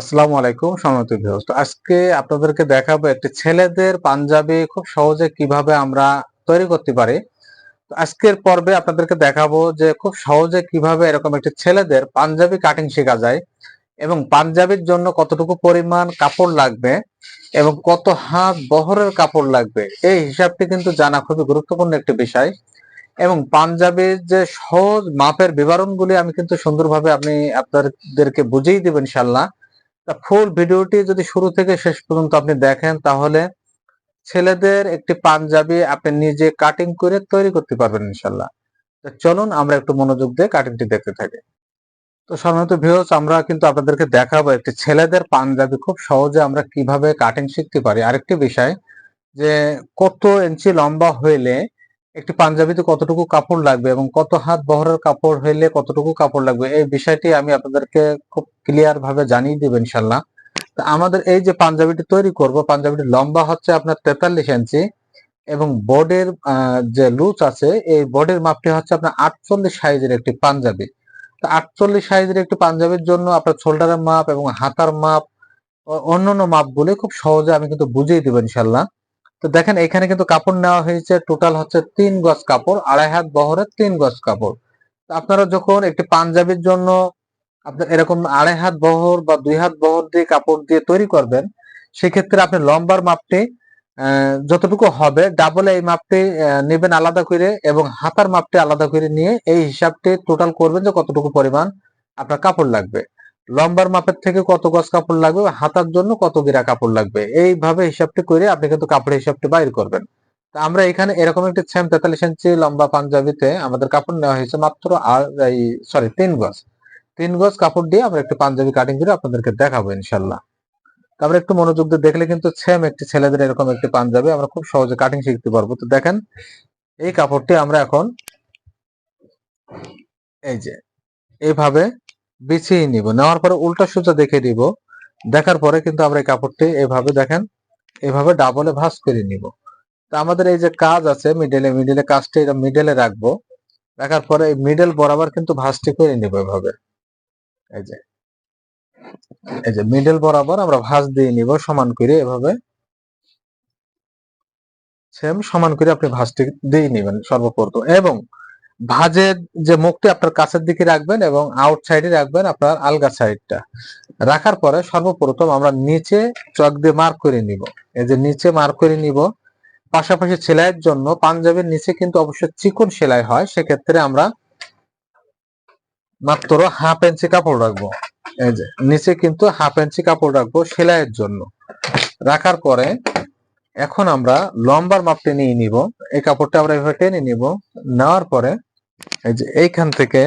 আসসালামু আলাইকুম, সম্মানিত ভিউয়ার্স তো আজকে আপনাদেরকে দেখাবো একটি ছেলেদের পাঞ্জাবি খুব সহজে কীভাবে আমরা তৈরি করতে পারি। আজকের পর্বে আপনাদেরকে দেখাবো যে খুব সহজে কীভাবে এরকম একটি ছেলেদের পাঞ্জাবি কাটিং শেখা যায় এবং পাঞ্জাবির জন্য কতটুকু পরিমাণ কাপড় লাগবে এবং কত হাত বহরের কাপড় লাগবে, এই হিসাবটি কিন্তু জানা খুবই গুরুত্বপূর্ণ একটি বিষয়। এবং পাঞ্জাবির যে সহজ মাপের বিবরণগুলি আমি কিন্তু সুন্দরভাবে আপনি আপনাদেরকে বুঝিয়ে দেবেন ইনশাল্লাহ ফুল ভিডিওটি যদি শুরু থেকে শেষ পর্যন্ত আপনি দেখেন, তাহলে ছেলেদের একটি পাঞ্জাবি আপনি নিজে কাটিং করে তৈরি করতে পারবেন ইনশাল্লাহ চলুন আমরা একটু মনোযোগ দিয়ে কাটিংটি দেখতে থাকি। তো সাধারণত ভিউস আমরা কিন্তু আপনাদেরকে দেখাবো একটি ছেলেদের পাঞ্জাবি খুব সহজে আমরা কীভাবে কাটিং শিখতে পারি। আরেকটি বিষয় যে কত ইঞ্চি লম্বা হইলে একটি পাঞ্জাবিতে কতটুকু কাপড় লাগবে এবং কত হাত বহরের কাপড় হইলে কতটুকু কাপড় লাগবে, এই বিষয়টি আমি আপনাদেরকে খুব ক্লিয়ার ভাবে জানিয়ে দেব ইনশাল্লাহ আমাদের এই যে পাঞ্জাবিটি তৈরি করব, পাঞ্জাবিটি লম্বা হচ্ছে আপনার তেতাল্লিশ ইঞ্চি এবং বডির যে লুচ আছে, এই বোর্ডের মাপটি হচ্ছে আপনার আটচল্লিশ সাইজের একটি পাঞ্জাবি। তো আটচল্লিশ সাইজের একটি পাঞ্জাবির জন্য আপনার শোল্ডারের মাপ এবং হাতার মাপ অন্যান্য মাপগুলি খুব সহজে আমি কিন্তু বুঝিয়ে দেবো ইনশাল্লাহ তো দেখেন, এখানে কিন্তু কাপড় নেওয়া হয়েছে। টোটাল হচ্ছে তিন গজ কাপড়, আড়াই হাত বহরের তিন গজ কাপড়। আপনারা যখন একটি পাঞ্জাবির জন্য আপনার এরকম আড়াই হাত বহর বা দুই হাত বহর দিয়ে কাপড় দিয়ে তৈরি করবেন, সেক্ষেত্রে আপনি লম্বার মাপটি যতটুকু হবে ডাবল এই মাপটি নেবেন আলাদা করে এবং হাতার মাপটি আলাদা করে নিয়ে এই হিসাবটি টোটাল করবেন যে কতটুকু পরিমাণ আপনার কাপড় লাগবে। লম্বার মাপের থেকে কত গজ কাপড় লাগবে, হাতার জন্য কত গিরা কাপড় লাগবে, এইভাবে হিসাবটি করে আপনি কিন্তু কাপড়ের হিসাবটি বাইর করবেন। তা আমরা এখানে এরকম একটি সেম তেতাল্লিশ ইঞ্চি লম্বা পাঞ্জাবিতে আমাদের কাপড় নেওয়া হয়েছে মাত্র আর এই সরি তিন গজ। তিন গজ কাপড় দিয়ে আমরা একটি পাঞ্জাবি কাটিং করে আপনাদেরকে দেখাবো ইনশাল্লাহ। আমরা একটু মনোযোগ দিয়ে দেখলে কিন্তু সেম একটি ছেলেদের এরকম একটি পাঞ্জাবি আমরা খুব সহজে কাটিং শিখতে পারব। তো দেখেন, এই কাপড়টি আমরা এখন, এই যে, এইভাবে বিছিয়ে নিব। নেওয়ার পরে উল্টা সুতা দেখে দিব দেখার পরে কিন্তু আমরা এই কাপড়টি এভাবে দেখেন, এভাবে ডাবলে ভাঁজ করে নিব। তো আমাদের এই যে কাজ আছে মিডলে মিডলে কাজটি এটা মিডলে রাখব। রাখার পরে এই মিডল বরাবর কিন্তু ভাঁজটি করে নিব এভাবে। এই যে এই যে মিডল বরাবর আমরা ভাঁজ দিয়ে নিব সমান করে এভাবে। সেম সমান করে আপনি ভাঁজটি দিয়ে নিবেন সর্বপ্রথম। এবং ভাজের যে মুখটি আপনার কাছের দিকে রাখবেন এবং আউট সাইডে রাখবেন আপনার আলগা সাইডটা রাখার পরে সর্বপ্রথম আমরা নিচে চক দিয়ে মার্ক করে নিব। এই যে নিচে মার্ক করে নিব, পাশাপাশি সেলাইয়ের জন্য পাঞ্জাবের নিচে কিন্তু অবশ্যই চিকন সেলাই হয়, সেক্ষেত্রে আমরা মাত্র হাফ ইঞ্চি কাপড় রাখব। এই যে নিচে কিন্তু হাফ ইঞ্চি কাপড় রাখব সেলাইয়ের জন্য। রাখার পরে এখন আমরা লম্বার মাপটি নিয়ে নিব। এই কাপড়টা আমরা এভাবে টেনে নিব। নেওয়ার পরে এই যে এইখান থেকে,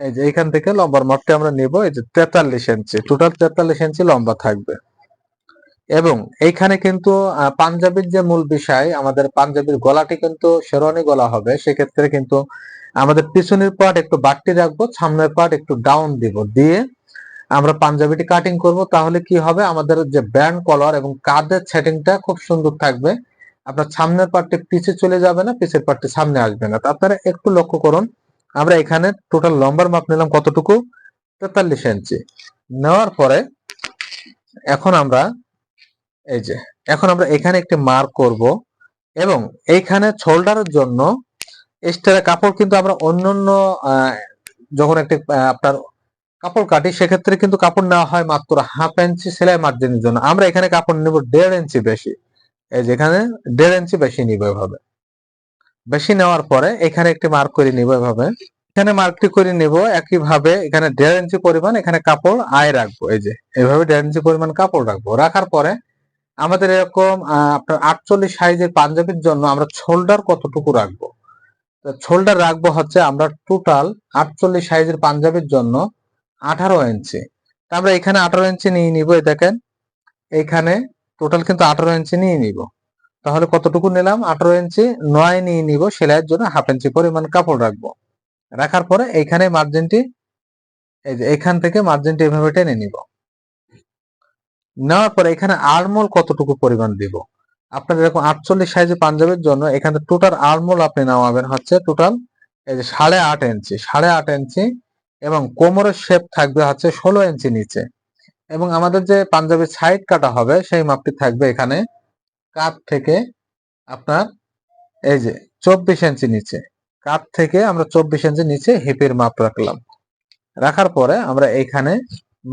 এই যে এইখান থেকে লম্বার মাপটি আমরা নিব, এই যে তেতাল্লিশ ইঞ্চি। টোটাল তেতাল্লিশ ইঞ্চি লম্বা থাকবে। এবং এইখানে কিন্তু পাঞ্জাবির যে মূল বিষয়, আমাদের পাঞ্জাবির গলাটি কিন্তু শেরওয়ানি গলা হবে। সেক্ষেত্রে কিন্তু আমাদের পিছনের পার্ট একটু বাড়তি রাখব, সামনের পার্ট একটু ডাউন দিব। দিয়ে আমরা পাঞ্জাবিটি কাটিং করব। তাহলে কি হবে? আমাদের যে ব্যান্ড কলার এবং কাঁধের সেটিংটা খুব সুন্দর থাকবে। আপনার সামনের পার্টটি পিছে চলে যাবে না, পিছের পার্টটি সামনে আসবে না। আপনারা একটু লক্ষ্য করুন, আমরা এখানে টোটাল লম্বার মাপ নিলাম কতটুকু? তেতাল্লিশ ইঞ্চি নেওয়ার পরে এখন আমরা, এই যে, এখন আমরা এখানে একটি মার্ক করব এবং এইখানে শোল্ডারের জন্য এক্সট্রা কাপড় কিন্তু আমরা অন্যান্য যখন একটি আপনার কাপড় কাটি, সেক্ষেত্রে কিন্তু কাপড় নেওয়া হয় মাত্র হাফ ইঞ্চি সেলাই মার্জিনের জন্য। আমরা এখানে কাপড় নেব দেড় ইঞ্চি বেশি। এই যেখানে দেড় ইঞ্চি বেশি নিব এভাবে। বেশি নেওয়ার পরে এখানে একটি মার্ক করে নিব এভাবে। এখানে মার্কটি করে নিব একইভাবে এখানে দেড় ইঞ্চি পরিমাণ এখানে কাপড় আয় রাখব। এই যে এভাবে দেড় ইঞ্চি পরিমাণ কাপড় রাখব। রাখার পরে আমাদের এরকম আপনার আটচল্লিশ সাইজের পাঞ্জাবির জন্য আমরা শোল্ডার কতটুকু রাখব? শোল্ডার রাখব হচ্ছে আমরা টোটাল আটচল্লিশ সাইজের পাঞ্জাবির জন্য আঠারো ইঞ্চি। আমরা এখানে আঠারো ইঞ্চি নিয়ে নিব দেখেন। এখানে টোটাল কিন্তু আঠারো ইঞ্চি নিয়ে নিব। তাহলে কতটুকু নিলাম? আঠারো ইঞ্চি নয় নিয়ে নিব, সেলাইয়ের জন্য হাফ ইঞ্চি পরিমাণ কাপড় রাখব। রাখার পরে এইখানে মার্জিনটি এই যে এখান থেকে মার্জিনটি এভাবে টেনে নিব। নেওয়ার পরে এখানে আরমোল কতটুকু পরিমাণ দিব? আপনার এরকম আটচল্লিশ সাইজে পাঞ্জাবের জন্য এখানে টোটাল আরমোল আপনি নামাবেন হচ্ছে টোটাল এই যে সাড়ে আট ইঞ্চি সাড়ে আট ইঞ্চি এবং কোমরের শেপ থাকবে হচ্ছে ষোলো ইঞ্চি নিচে। এবং আমাদের যে পাঞ্জাবি সাইড কাটা হবে, সেই মাপটি থাকবে এখানে কাপ থেকে আপনার এই যে চব্বিশ ইঞ্চি নিচে। কাপ থেকে আমরা চব্বিশ ইঞ্চি নিচে হিপের মাপ রাখলাম। রাখার পরে আমরা এইখানে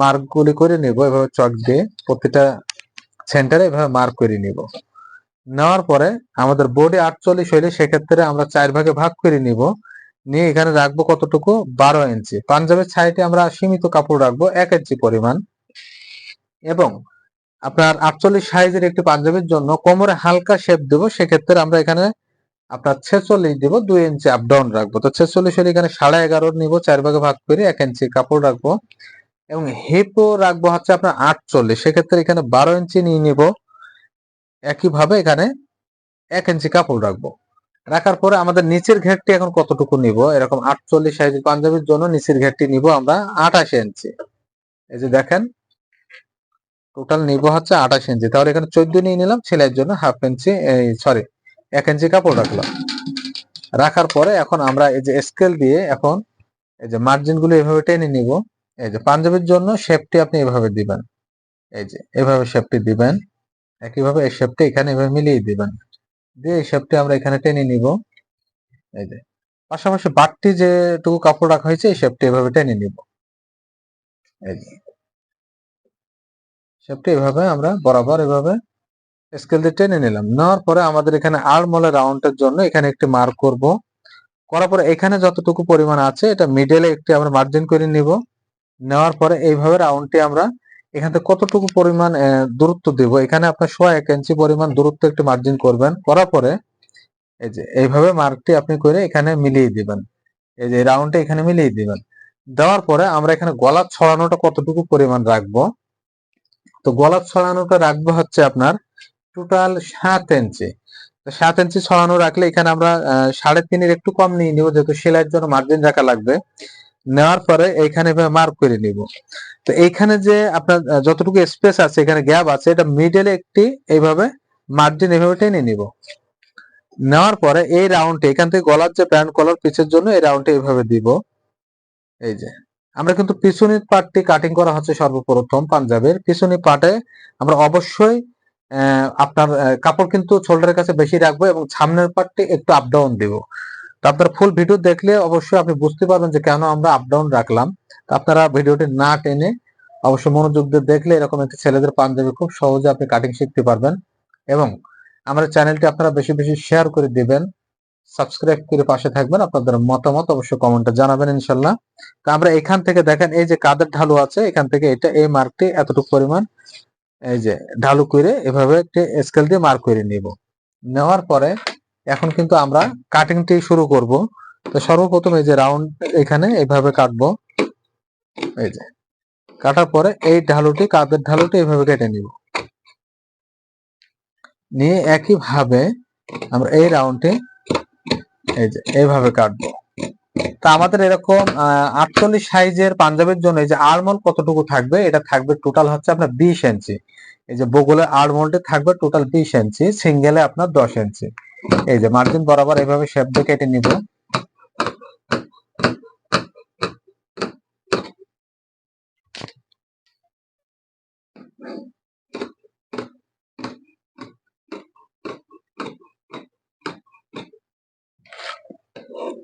মার্কগুলি করে নিব, এভাবে চক দিয়ে প্রতিটা সেন্টারে এভাবে মার্ক করে নিব। নেওয়ার পরে আমাদের বোর্ডে আটচল্লিশ হইলে সেক্ষেত্রে আমরা চার ভাগে ভাগ করে নিব। নিয়ে এখানে রাখব কতটুকু? বারো ইঞ্চি পাঞ্জাবের সাইডে আমরা সীমিত কাপড় রাখব, এক ইঞ্চি পরিমাণ। এবং আপনার আটচল্লিশ সাইজের একটি পাঞ্জাবির জন্য কোমরে হালকা শেপ দেব, সেক্ষেত্রে আমরা এখানে আপনার ছেচল্লিশ দিব, দুই ইঞ্চি আপ ডাউন রাখব। তো ছেচল্লিশ হলে এখানে সাড়ে এগারো নিব, চার ভাগে ভাগ করে এক ইঞ্চি কাপড় রাখব। এবং হিপও রাখব হচ্ছে আপনার আটচল্লিশ, সেক্ষেত্রে এখানে বারো ইঞ্চি নিয়ে নিব। একইভাবে এখানে এক ইঞ্চি কাপড় রাখব। রাখার পরে আমাদের নিচের ঘেরটি এখন কতটুকু নিব? এরকম আটচল্লিশ সাইজের পাঞ্জাবির জন্য নিচের ঘেরটি নিব আমরা আঠাশ ইঞ্চি এই যে দেখেন টোটাল নিব হচ্ছে আঠাশ ইঞ্চি তাহলে এখানে চোদ্দ নিয়ে নিলাম ছেলের জন্য হাফ ইঞ্চি সরি এক ইঞ্চি কাপড় রাখলাম। রাখার পরে এখন আমরা এই যে স্কেল দিয়ে এখন এই যে মার্জিনগুলো এভাবে টেনে নিব, এই যে পাঞ্জাবির জন্য শেপটি আপনি এভাবে দিবেন। এই যে এভাবে শেপটি দিবেন, একইভাবে এই শেপটি এখানে এভাবে মিলিয়ে দিবেন। দিয়ে এই শেপটি আমরা এখানে টেনে নিব। এই যে পাশাপাশি বাটটি যেটুকু কাপড় রাখা হয়েছে, এই শেপটি এভাবে টেনে নিব। এই যে শেপটি এভাবে আমরা বরাবর এভাবে স্কেল দিয়ে টেনে নিলাম। নেওয়ার পরে আমাদের এখানে আড়মোলে রাউন্ডের জন্য এখানে একটি মার্ক করব। করার পরে এখানে যতটুকু পরিমাণ আছে, এটা মিডলে একটি আমরা মার্জিন করে নিব। নেওয়ার পরে এইভাবে রাউন্ডটি আমরা এখান থেকে কতটুকু পরিমাণ দূরত্ব দিব, এখানে আপনার সোয়া এক ইঞ্চি পরিমাণ দূরত্ব একটি মার্জিন করবেন। করার পরে এই যে, এইভাবে মার্কটি আপনি করে এখানে মিলিয়ে দিবেন। এই যে রাউন্ডটা এখানে মিলিয়ে দিবেন। দেওয়ার পরে আমরা এখানে গলা ছড়ানোটা কতটুকু পরিমাণ রাখব? তো গলা ছড়ানোটা রাখব হচ্ছে আপনার টোটাল সাত ইঞ্চি সাত ইঞ্চি ছড়ানো রাখলে এখানে আমরা সাড়ে তিনের একটু কম নিয়ে নিব, যেহেতু সেলাইয়ের জন্য মার্জিন রাখা লাগবে। নেওয়ার পরে এইখানে মার্ক করে নিব। তো এইখানে যে আপনার যতটুকু স্পেস আছে, এখানে গ্যাপ আছে, এটা মিডলে একটি এইভাবে মার্জিন এভাবে টেনে নিব। নেওয়ার পরে এই রাউন্ডে এখান থেকে গলার যে প্যান্ট কলার পিছের জন্য এই রাউন্ডে এইভাবে দিব। এই যে। আমরা কিন্তু পিছনের পার্টটি কাটিং করা হচ্ছে সর্বপ্রথম পাঞ্জাবের। পিছনের পার্টে আমরা অবশ্যই আপনার কাপড় কিন্তু শোল্ডারের কাছে বেশি রাখব এবং সামনের পার্টটি একটু আপ ডাউন দিব। তো আপনার ফুল ভিডিও দেখলে অবশ্যই আপনি বুঝতে পারবেন যে কেন আমরা আপ ডাউন রাখলাম। তো আপনারা ভিডিওটি না টেনে অবশ্যই মনোযোগ দিয়ে দেখলে এরকম একটি ছেলেদের পাঞ্জাবি খুব সহজে আপনি কাটিং শিখতে পারবেন। এবং আমাদের চ্যানেলটি আপনারা বেশি বেশি শেয়ার করে দিবেন। সাবস্ক্রাইব করে পাশে থাকবেন, আপনাদের মতামত অবশ্যই কমেন্টে জানাবেন ইনশাল্লাহ। তো আমরা এখান থেকে দেখেন, এই যে কাদের ঢালু আছে, এখান থেকে এটা, এই মার্কটি এতটুকু পরিমাণ, এই যে ঢালু করে এভাবে একটি স্কেল দিয়ে মার্ক করে নিব। নেওয়ার পরে এখন কিন্তু আমরা কাটিংটি শুরু করব। তো সর্বপ্রথম এই যে রাউন্ড এখানে এইভাবে কাটবো। এই যে কাটার পরে এই ঢালুটি, কাদের ঢালুটি এভাবে কেটে নিব। নিয়ে একই ভাবে আমরা এই রাউন্ডে এই যে, এইভাবে কাটবো। তা আমাদের এরকম আটচল্লিশ সাইজের পাঞ্জাবের জন্য এই যে আরমোল কতটুকু থাকবে? এটা থাকবে টোটাল হচ্ছে আপনার বিশ ইঞ্চি। এই যে বগুলের আরমোলটি থাকবে টোটাল বিশ ইঞ্চি, সিঙ্গেলে আপনার দশ ইঞ্চি। এই যে মার্জিন বরাবর এইভাবে শেপ দিয়ে কেটে নিব।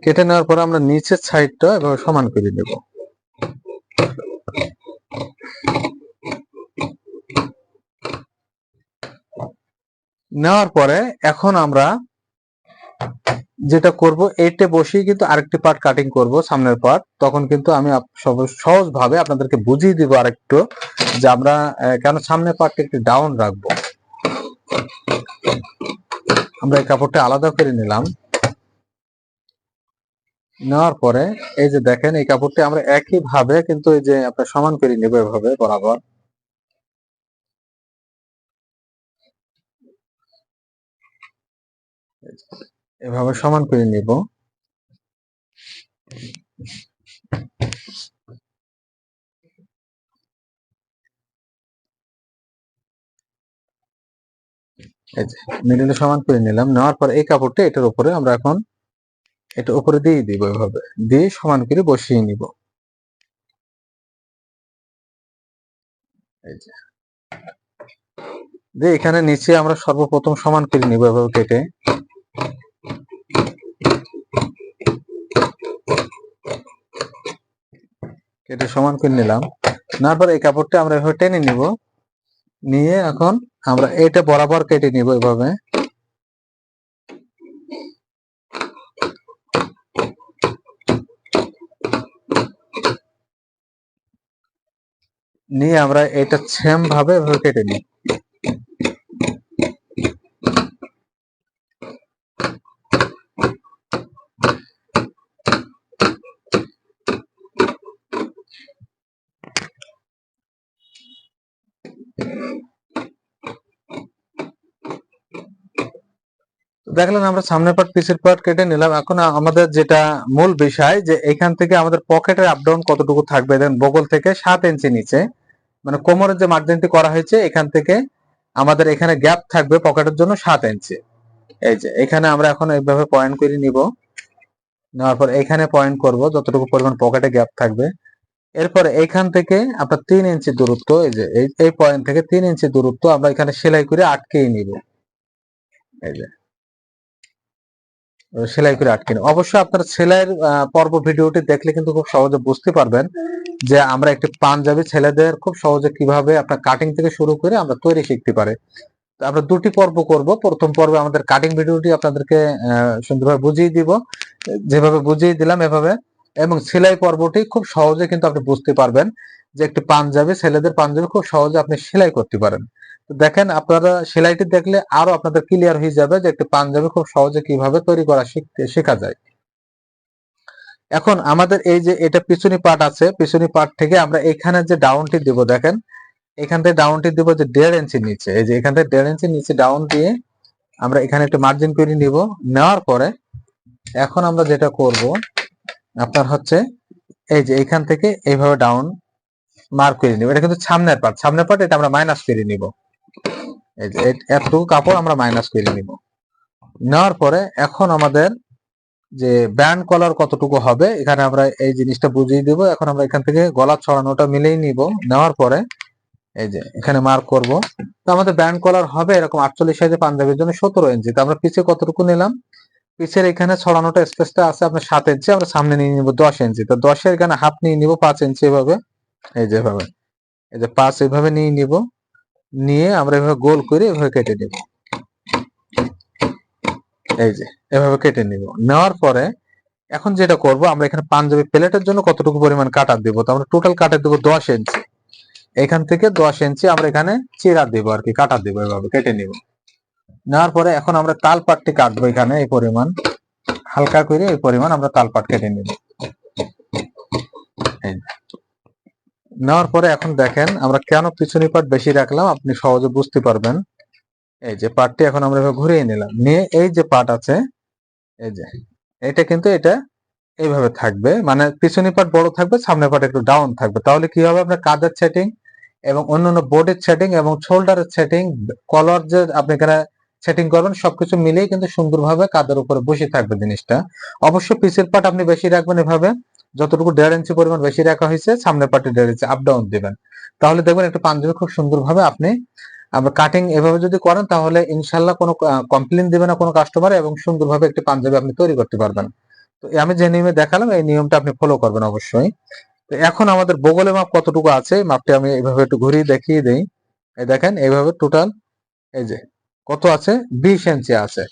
কেটে নেওয়ার পরে আমরা নিচের সাইডটা এভাবে সমান করে নেব। নেওয়ার পরে এখন আমরা যেটা করব, এইটে বসেই কিন্তু আরেকটি পার্ট কাটিং করব সামনের পার্ট তখন কিন্তু আমি সহজ ভাবে আপনাদেরকে বুঝিয়ে দিব আরেকটু যে আমরা কেন সামনের পার্টটা একটু ডাউন রাখব। আমরা এই কাপড়টা আলাদা করে নিলাম। নেওয়ার পরে এই যে দেখেন, এই কাপড়টি আমরা একই ভাবে কিন্তু এই যে আপনার সমান করে নেব এভাবে, বরাবর। এভাবে সমান করে নিব। মিডিলে সমান করে নিলাম। নেওয়ার পর এই কাপড়টা এটার উপরে আমরা এখন এটা উপরে দিয়ে দিব এভাবে। দিয়ে সমান করে বসিয়ে নিব। যে। এখানে নিচে আমরা সর্বপ্রথম সমান করে নিব এভাবে কেটে। কেটে সমান করে নিলাম। নেওয়ার পর এই কাপড়টা আমরা এভাবে টেনে নিব। নিয়ে এখন আমরা এটা বরাবর কেটে নিব এভাবে। নিয়ে আমরা এটা সেম ভাবে কেটে নিই। দেখলেন আমরা সামনের পার্ট পিছের পার্ট কেটে নিলাম। এখন আমাদের যেটা মূল বিষয় যে এখান থেকে আমাদের পকেটের আপ ডাউন কতটুকু থাকবে? দেন বগল থেকে সাত ইঞ্চি নিচে। মানে কোমরের যে মার্জিনটি করা হয়েছে, এখান থেকে আমাদের এখানে গ্যাপ থাকবে পকেটের জন্য সাত ইঞ্চি এই যে, এখানে আমরা এখন এইভাবে পয়েন্ট করে নিব। নেওয়ার পর এখানে পয়েন্ট করব, যতটুকু পরিমাণ পকেটে গ্যাপ থাকবে। এরপরে এখান থেকে আপনার তিন ইঞ্চি দূরত্ব, এই যে, এই- পয়েন্ট থেকে তিন ইঞ্চি দূরত্ব আমরা এখানে সেলাই করে আটকেই নিব। এই যে, সেলাই করে আটকে নেব। অবশ্যই আপনার সেলাইয়ের পর্ব ভিডিওটি দেখলে কিন্তু খুব সহজে বুঝতে পারবেন যে আমরা একটি পাঞ্জাবি ছেলেদের খুব সহজে কীভাবে আপনার কাটিং থেকে শুরু করে আমরা তৈরি শিখতে পারি। আমরা দুটি পর্ব করব। প্রথম পর্বে আমাদের কাটিং ভিডিওটি আপনাদেরকে সুন্দরভাবে বুঝিয়ে দিব। যেভাবে বুঝিয়ে দিলাম এভাবে। এবং সেলাই পর্বটি খুব সহজে কিন্তু আপনি বুঝতে পারবেন যে একটি পাঞ্জাবি, ছেলেদের পাঞ্জাবি খুব সহজে আপনি সেলাই করতে পারেন। দেখেন, আপনারা সেলাইটি দেখলে আরও আপনাদের ক্লিয়ার হয়ে যাবে যে একটি পাঞ্জাবি খুব সহজে কীভাবে তৈরি করা শিখতে শেখা যায়। এখন আমাদের এই যে এটা পিছনি পার্ট আছে, পিছনি পার্ট থেকে আমরা এখানে যে ডাউনটি দিব দেখেন, এখান থেকে ডাউনটি দিব যে দেড় ইঞ্চি নিচে। এই যে এখান থেকে দেড় ইঞ্চি নিচে ডাউন দিয়ে আমরা এখানে একটু মার্জিন করে নিব। নেওয়ার পরে এখন আমরা যেটা করব, আপনার হচ্ছে এই যে এখান থেকে এইভাবে ডাউন মার্ক করে নিব। এটা কিন্তু সামনের পার্ট সামনের পার্ট এটা আমরা মাইনাস করে নিব। এই যে এতটুকু কাপড় আমরা মাইনাস করে নিব। নেওয়ার পরে এখন আমাদের যে ব্যান্ড কলার কতটুকু হবে, এখানে আমরা এই জিনিসটা বুঝিয়ে দিব। এখন আমরা এখান থেকে গলা ছড়ানোটা মিলেই নিব। নেওয়ার পরে এই যে এখানে মার্ক করব। তো আমাদের ব্যান্ড কলার হবে এরকম আটচল্লিশ সাইজে পাঞ্জাবির জন্য সতেরো ইঞ্চি তো আমরা পিছে কতটুকু নিলাম? পিছের এখানে ছড়ানোটা স্পেসটা আছে আপনার সাত ইঞ্চি আমরা সামনে নিয়ে নিব দশ ইঞ্চি তো দশের এখানে হাফ নিয়ে নিব, পাঁচ ইঞ্চি এভাবে। এই যে এভাবে। এই যে পাঁচ এভাবে নিয়ে নিব। নিয়ে আমরা এভাবে গোল করে এভাবে কেটে নিব। এই যে, এভাবে কেটে নিব। নেওয়ার পরে এখন যেটা করব, আমরা এখানে পাঞ্জাবি প্লেটের জন্য কতটুকু পরিমাণ কাটার দিব? তো আমরা টোটাল কাটার দেবো দশ ইঞ্চি এখান থেকে দশ ইঞ্চি আমরা এখানে চিরা দিব আর কি, কাটা দিব এভাবে, কেটে নিব। নেওয়ার পরে এখন আমরা তাল পাটটি কাটবো এখানে, এই পরিমাণ। হালকা করে এই পরিমাণ আমরা তাল পাট কেটে নিব। নেওয়ার পরে এখন দেখেন আমরা কেন পিছনি পাট বেশি রাখলাম, আপনি সহজে বুঝতে পারবেন। এই যে পাটটি এখন আমরা ঘুরিয়ে নিলাম। নিয়ে এই যে পাট আছে, এই যে এটা কিন্তু এটা এইভাবে থাকবে। মানে পিছনি পাট বড় থাকবে সামনের পাট একটু ডাউন থাকবে। তাহলে কি হবে? আপনার কাঁধের সেটিং এবং অন্যান্য বোর্ডের সেটিং এবং শোল্ডারের সেটিং কলার যে আপনি এখানে সেটিং করবেন, সবকিছু মিলেই কিন্তু সুন্দরভাবে কাদের উপরে বসে থাকবে জিনিসটা। অবশ্য পিছের পাট আপনি বেশি রাখবেন এভাবে। যতটুকু দেড় ইঞ্চি পরিমাণ বেশি রাখা হয়েছে, সামনের পাটে দেড় ইঞ্চি আপ ডাউন দিবেন। তাহলে দেখবেন একটা পাঞ্জাবি খুব সুন্দরভাবে আপনি আমরা কাটিং এভাবে যদি করেন, তাহলে ইনশাল্লাহ কোনো কমপ্লেন দিবে না কোনো কাস্টমার এবং সুন্দরভাবে একটি পাঞ্জাবি আপনি তৈরি করতে পারবেন। তো আমি যে নিয়মে দেখালাম, এই নিয়মটা আপনি ফলো করবেন অবশ্যই। তো এখন আমাদের বগলে মাপ কতটুকু আছে মাপটি আমি এইভাবে একটু ঘুরিয়ে দেখিয়ে দিই। এই দেখেন, এইভাবে টোটাল এই যে, কত আছে? বিশ ইঞ্চি আছে।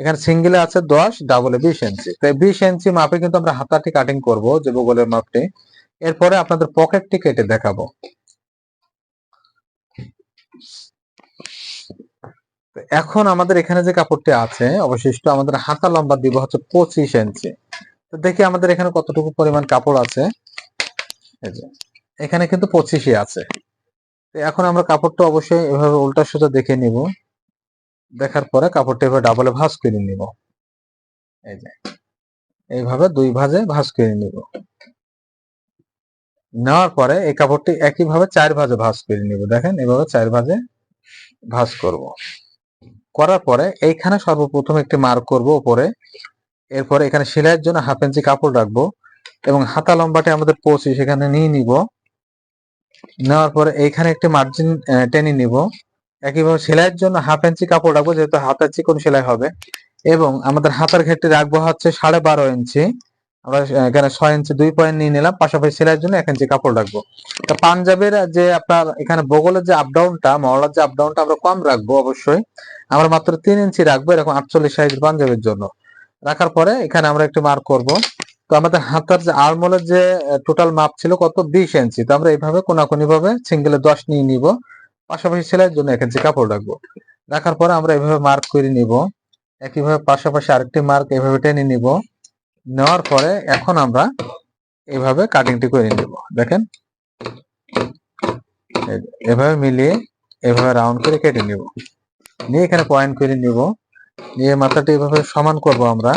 এখানে সিঙ্গেলে আছে দশ ডাবলে বিশ ইঞ্চি। তো বিশ ইঞ্চি মাপে কিন্তু আমরা হাতাটি কাটিং করব, যে বগলের মাপটি। এরপরে আপনাদের পকেটটি কেটে দেখাবো। এখন আমাদের এখানে যে কাপড়টি আছে, অবশিষ্ট আমাদের হাতা লম্বা দিব হচ্ছে পঁচিশ ইঞ্চি। তো দেখি আমাদের এখানে কতটুকু পরিমাণ কাপড় আছে। এখানে কিন্তু পঁচিশই আছে। এখন আমরা কাপড়টা অবশ্যই এভাবে উল্টা সোজা দেখে নিব। দেখার পরে কাপড়টা এভাবে ডাবলে ভাঁজ করে নিব। এই যে, এইভাবে দুই ভাঁজে ভাঁজ করে নিব। নেওয়ার পরে এই কাপড়টি একইভাবে চার ভাঁজে ভাঁজ করে নিব। দেখেন, এভাবে চার ভাঁজে ভাঁজ করব। করার পরে এইখানে সর্বপ্রথম একটি মার্ক করব উপরে। এরপরে এখানে সেলাইয়ের জন্য হাফ ইঞ্চি কাপড় রাখব এবং হাতা লম্বাটি আমাদের পঁচিশ সেখানে নিয়ে নিব। নেওয়ার পরে এইখানে একটি মার্জিন টেনে নিব। একইভাবে সেলাইয়ের জন্য হাফ ইঞ্চি কাপড় রাখব, যেহেতু হাতের চিকন সেলাই হবে। এবং আমাদের হাতার ক্ষেত্রে রাখব হচ্ছে সাড়ে বারো ইঞ্চি আমরা এখানে ছয় ইঞ্চি দুই পয়েন্ট নিয়ে নিলাম। পাশাপাশি সেলাইয়ের জন্য এক ইঞ্চি কাপড় রাখব। তা পাঞ্জাবের যে আপনার, এখানে বগলের যে আপডাউনটা মহলার যে আপডাউনটা আমরা কম রাখব অবশ্যই। আমরা মাত্র তিন ইঞ্চি রাখব, এরকম আটচল্লিশ সাইজের পাঞ্জাবের জন্য। রাখার পরে এখানে আমরা একটু মার্ক করব। তো আমাদের হাতার যে আর্মলের যে টোটাল মাপ ছিল কত? বিশ ইঞ্চি তো আমরা এইভাবে কোনাকুনি ভাবে সিঙ্গেলে দশ নিয়ে নিব। পাশাপাশি সেলাইয়ের জন্য এক ইঞ্চি কাপড় রাখব। রাখার পরে আমরা এইভাবে মার্ক করে নিব। একইভাবে পাশাপাশি আরেকটি মার্ক এইভাবে টেনে নিব। নেওয়ার পরে এখন আমরা এভাবে কাটিংটি করে নেব। দেখেন? এভাবে মিলিয়ে এভাবে রাউন্ড করে কেটে নিব। নিয়ে এখানে পয়েন্ট করে নিব। নিয়ে মাথাটি এভাবে সমান করব আমরা।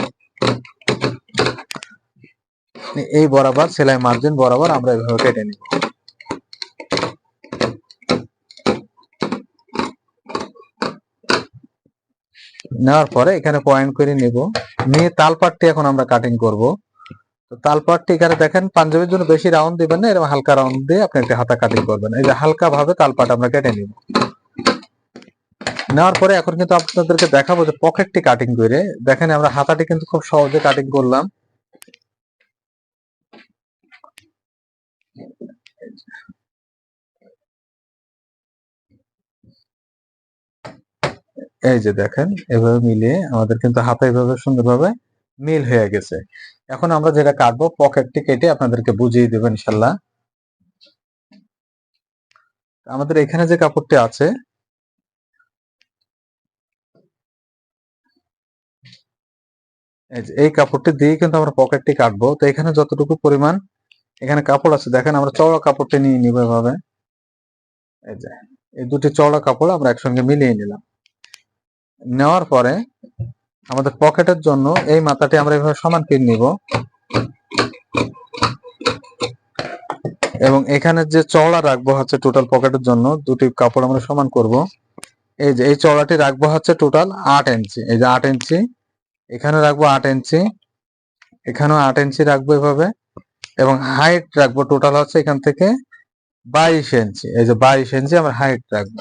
এই বরাবর, সেলাই মার্জিন বরাবর আমরা এভাবে কেটে নিব। নেওয়ার পরে এখানে পয়েন্ট করে নিব। নিয়ে তালপাটটি এখন আমরা কাটিং করব। তো তালপাটটি এখানে দেখেন, পাঞ্জাবের জন্য বেশি রাউন্ড দিবেন না, এরকম হালকা রাউন্ড দিয়ে আপনি একটা হাতা কাটিং করবেন। এই যে হালকা ভাবে তালপাট আমরা কেটে নিব। নেওয়ার পরে এখন কিন্তু আপনাদেরকে দেখাবো যে পকেটটি কাটিং করে। দেখেন আমরা হাতাটি কিন্তু খুব সহজে কাটিং করলাম। এই যে দেখেন, এভাবে মিলিয়ে আমাদের কিন্তু হাতা এভাবে সুন্দরভাবে মিল হয়ে গেছে। এখন আমরা যেটা কাটবো, পকেটটি কেটে আপনাদেরকে বুঝিয়ে দেবো ইনশাল্লাহ আমাদের এখানে যে কাপড়টি আছে এই কাপড়টি দিয়ে কিন্তু আমরা পকেটটি কাটবো। তো এখানে যতটুকু পরিমাণ এখানে কাপড় আছে, দেখেন আমরা চওড়া কাপড়টি নিয়ে নিব এভাবে। এই যে, এই দুটি চওড়া কাপড় আমরা একসঙ্গে মিলিয়ে নিলাম। নেওয়ার পরে আমাদের পকেটের জন্য এই মাথাটি আমরা এভাবে সমান করে নিব। এবং এখানে যে চওড়া রাখব হচ্ছে টোটাল পকেটের জন্য, দুটি কাপড় আমরা সমান করব। এই যে, এই চওড়াটি রাখব হচ্ছে টোটাল আট ইঞ্চি। এই যে আট ইঞ্চি, এখানে রাখব আট ইঞ্চি, এখানেও আট ইঞ্চি রাখব এভাবে। এবং হাইট রাখব টোটাল হচ্ছে এখান থেকে বাইশ ইঞ্চি। এই যে বাইশ ইঞ্চি আমরা হাইট রাখব।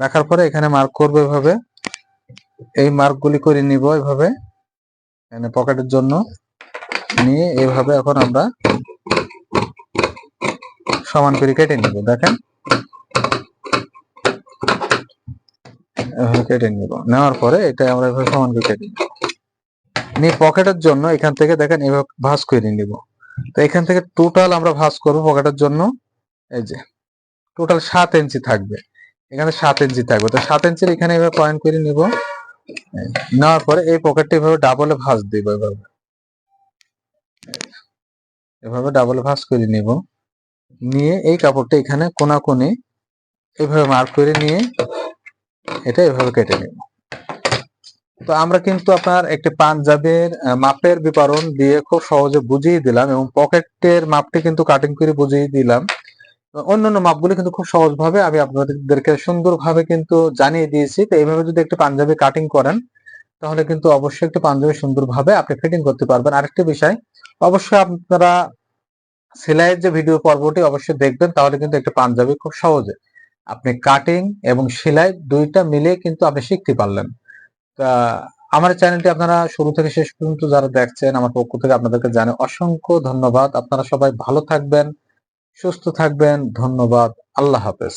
রাখার পরে এখানে মার্ক করব এভাবে। এই মার্কগুলি করে নিব এভাবে, এখানে পকেটের জন্য। নিয়ে এভাবে এখন আমরা সমান করে কেটে নিব, দেখেন। কেটে নিব। নেওয়ার পরে এটা আমরা এভাবে সমান করে কেটে নিয়ে পকেটের জন্য এখান থেকে দেখেন এভাবে ভাঁজ করে নিব। তো এখান থেকে টোটাল আমরা ভাঁজ করব পকেটের জন্য। এই যে টোটাল সাত ইঞ্চি থাকবে। এখানে সাত ইঞ্চি থাকবে। তো সাত ইঞ্চির এখানে এভাবে পয়েন্ট করে নিব। নেওয়ার পরে এই পকেটটি এভাবে ডাবলে ভাঁজ দিব এভাবে। এভাবে ডাবলে ভাঁজ করে নিব। নিয়ে এই কাপড়টা এখানে কোনা কোনাকুনি এভাবে মার্ক করে নিয়ে এটা এভাবে কেটে নিব। তো আমরা কিন্তু আপনার একটি পাঞ্জাবের মাপের বিবরণ দিয়ে খুব সহজে বুঝিয়ে দিলাম এবং পকেটের মাপটি কিন্তু কাটিং করে বুঝিয়ে দিলাম। অন্যান্য মাপগুলো কিন্তু খুব সহজভাবে আমি আপনাদেরকে সুন্দরভাবে কিন্তু জানিয়ে দিয়েছি। তো এইভাবে যদি একটু পাঞ্জাবি কাটিং করেন, তাহলে কিন্তু অবশ্যই একটু পাঞ্জাবি সুন্দরভাবে আপনি ফিটিং করতে পারবেন। আরেকটি বিষয়, অবশ্যই আপনারা সেলাইয়ের যে ভিডিও পর্বটি অবশ্যই দেখবেন, তাহলে কিন্তু একটা পাঞ্জাবি খুব সহজে। আপনি কাটিং এবং সেলাই দুইটা মিলে কিন্তু আপনি শিখতে পারলেন। তা আমার চ্যানেলটি আপনারা শুরু থেকে শেষ পর্যন্ত যারা দেখছেন, আমার পক্ষ থেকে আপনাদেরকে জানে অসংখ্য ধন্যবাদ। আপনারা সবাই ভালো থাকবেন। সুস্থ থাকবেন ধন্যবাদ আল্লাহ হাফেজ।